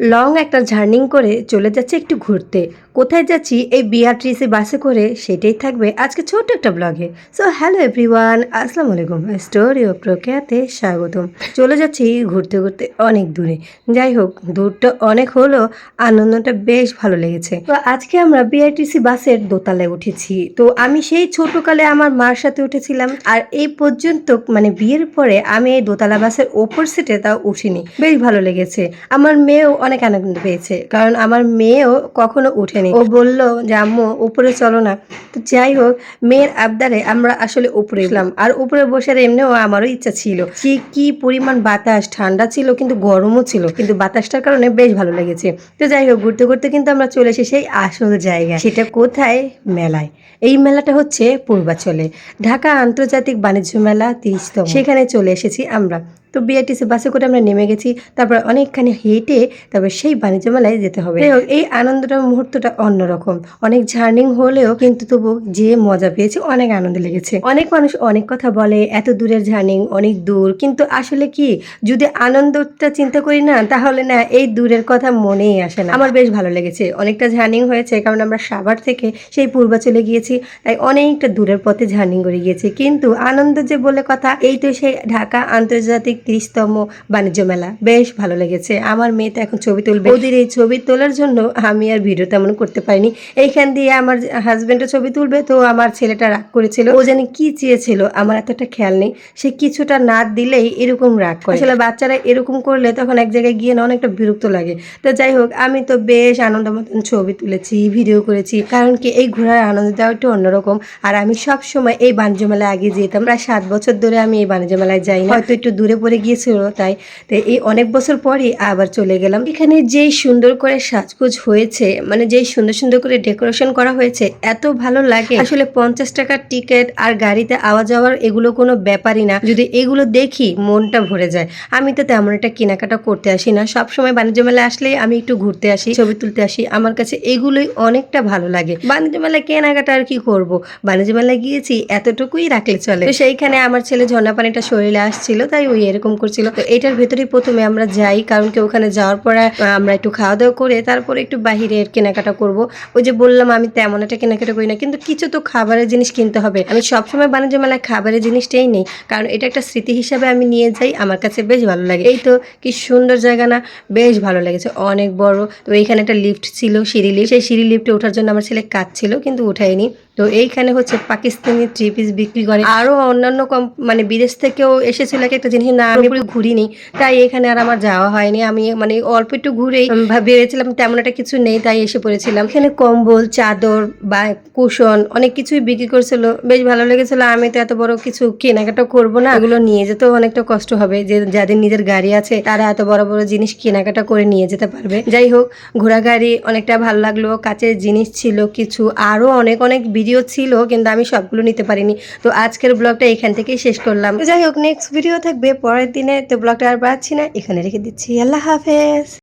Long একটা journeying করে চলে যাচ্ছে একটু ঘুরতে। কোথায় যাচ্ছি এই বিআরটিসি বাসে করে সেটাই থাকবে আজকে ছোট্ট একটা ব্লগে। সো হ্যালো এভরিওয়ান আসসালামু আলাইকুম। স্টোরি ও প্রক্রিয়াতে স্বাগতম। চলে যাচ্ছি ঘুরতে ঘুরতে অনেক দূরে। যাই হোক, দূরটা অনেক হলো, আনন্দটা বেশ ভালো লেগেছে। তো আজকে আমরা বিআরটিসি বাসের দোতলায় উঠেছি। তো আমি সেই ছোটকালে আমার মার সাথে উঠেছিলাম। আর এই পর্যন্ত মানে বিয়ের পরে আমি এই দোতলা বাসের ওপর সিটে তাও উঠিনি। বেশ ভালো লেগেছে। আমার মেয়েও অনেক আনন্দ পেয়েছে? কারণ আমার মেয়েও কখনো উঠেনি ও বলল যে আম্মু উপরে চলো না। তো যাই হোক, মেয়ের আবদারে আমরা আসলে উপরে উঠলাম আর উপরে বসে এমনিও আমারও ইচ্ছা ছিল। যে কি পরিমাণ বাতাস? ঠান্ডা ছিল, কিন্তু গরমও ছিল। কিন্তু বাতাসটার কারণে বেশ ভালো লেগেছে। তো যাই হোক, ঘুরতে ঘুরতে কিন্তু আমরা চলে এসে সেই আসল জায়গা সেটা কোথায়? মেলায়। এই মেলাটা হচ্ছে পূর্বাচলে। ঢাকা আন্তর্জাতিক বাণিজ্য মেলা তিরিশতম। সেখানে চলে এসেছি আমরা। তো বিআরটিসি বাসে করে আমরা নেমে গেছি, তারপর অনেকখানি হেঁটে, তারপর সেই বাণিজ্য মেলায় যেতে হবে। এই আনন্দটা মুহূর্তটা অন্যরকম। অনেক জার্নিং হলেও কিন্তু তবু যে মজা পেয়েছি, অনেক আনন্দ লেগেছে। অনেক মানুষ অনেক কথা বলে, এত দূরের জার্নিং, অনেক দূর, কিন্তু আসলে কি, যদি আনন্দটা চিন্তা করি না, তাহলে না, এই দূরের কথা মনেই আসে না। আমার বেশ ভালো লেগেছে। অনেকটা জার্নিং হয়েছে, কারণ আমরা সাভার থেকে সেই পূর্বাচলে গিয়েছি, তাই অনেকটা দূরের পথে জার্নিং করে গিয়েছি। কিন্তু আনন্দ যে বলে কথা, এই তো সেই ঢাকা আন্তর্জাতিক তিরিশতম বাণিজ্য মেলা। বেশ ভালো লেগেছে। আমার মেয়ে তো এখন ছবি তুলবে। ওদের এই ছবি তোলার জন্য আমি আর ভিডিও তেমন করতে পারিনি। এইখান দিয়ে আমার হাজবেন্ডও ছবি তুলবে, তো আমার ছেলেটা রাগ করেছিল। ও জানি কি চেয়েছিল, আমার এতটা খেয়াল নেই। সে কিছুটা না দিলেই এরকম রাগ করে। আসলে বাচ্চারা এরকম করলে তখন এক জায়গায় গিয়ে না অনেকটা বিরক্ত লাগে। তো যাই হোক, আমি তো বেশ আনন্দ মতন ছবি তুলেছি, ভিডিও করেছি। কারণ কি, এই ঘোরার আনন্দটাও একটু অন্যরকম। আর আমি সব সময় এই বাণিজ্য মেলায় আগে যেতাম। প্রায় সাত বছর ধরে আমি এই বাণিজ্য মেলায় যাই হয়তো একটু দূরে পড়ে গিয়েছিল, তাই তো এই অনেক বছর পরই আবার চলে গেলাম। এখানে যেই সুন্দর করে সাজগোজ হয়েছে মানে যেই সুন্দর সুন্দর করে ডেকোরেশন করা হয়েছে, এত ভালো লাগে। আসলে পঞ্চাশ টাকার টিকিট আর গাড়িতে আওয়া যাওয়ার এগুলো কোনো ব্যাপারই না। যদি এগুলো দেখি, মনটা ভরে যায়। আমি তো তেমন একটা কেনাকাটা করতে আসি না। সব সময় বাণিজ্য মেলায় আসলেই আমি একটু ঘুরতে আসি, ছবি তুলতে আসি। আমার কাছে এগুলোই অনেকটা ভালো লাগে। বাণিজ্য মেলায় কেনাকাটা আর কি করব? বাণিজ্য মেলায় গিয়েছি, এতটুকুই রাখলে চলে। সেইখানে আমার ছেলে ঝর্ণা পানিটা শরীরে আসছিল, তাই ওই এরকম করছিল। তো এটার ভেতরেই প্রথমে আমরা যাই, কারণ কি ওখানে যাওয়ার পরে আমরা একটু খাওয়া দাওয়া করে তারপরে একটু বাহিরের কেনাকাটা করব। ওই যে বললাম, আমি তেমন একটা কেনাকাটা করি না, কিন্তু কিছু তো খাবারের জিনিস কিনতে হবে। আমি সবসময় বাণিজ্য মেলায় খাবারের জিনিসটাই নেই, কারণ এটা একটা স্মৃতি হিসাবে আমি নিয়ে যাই, আমার কাছে বেশ ভালো লাগে। এই তো, কি সুন্দর জায়গা না, বেশ ভালো লেগেছে, অনেক বড়। তো এইখানে একটা লিফট ছিল, সিঁড়ি লিফট সেই সিঁড়ি লিফটে ওঠার জন্য আমার ছেলে কাজ ছিল কিন্তু উঠায়নি। তো এইখানে হচ্ছে পাকিস্তানি থ্রি পিস বিক্রি করে। আরও অন্যান্য কম মানে বিদেশ থেকেও এসেছিল এক একটা জিনিস, না, আমি পুরো ঘুরিনি। তাই এখানে আর আমার যাওয়া হয়নি। আমি মানে অল্প একটু ঘুরেই ভেবেছিলাম তেমন একটা কিছু নেই, তাই এসে পড়েছিলাম। এখানে কম্বল, চাদর বা কুশন অনেক কিছুই বিক্রি করছিল। বেশ ভালো লেগেছিল। আমি তো এত বড় কিছু কেনাকাটা করব না। এগুলো নিয়ে যেতেও অনেকটা কষ্ট হবে। যে, যাদের নিজের গাড়ি আছে, তারা এত বড় বড় জিনিস কেনাকাটা করে নিয়ে যেতে পারবে। যাই হোক ঘোড়া গাড়ি অনেকটা ভালো লাগল। কাছের জিনিস ছিল কিছু। আরও অনেক অনেক ভিডিও ছিল, কিন্তু আমি সবগুলো নিতে পারিনি। তো আজকের ব্লগটা এখান থেকেই শেষ করলাম। যাই হোক নেক্সট ভিডিও থাকবে পরের দিনে। তো ব্লগটা আর বাড়ছি না, এখানে রেখে দিচ্ছি। আল্লাহ হাফেজ।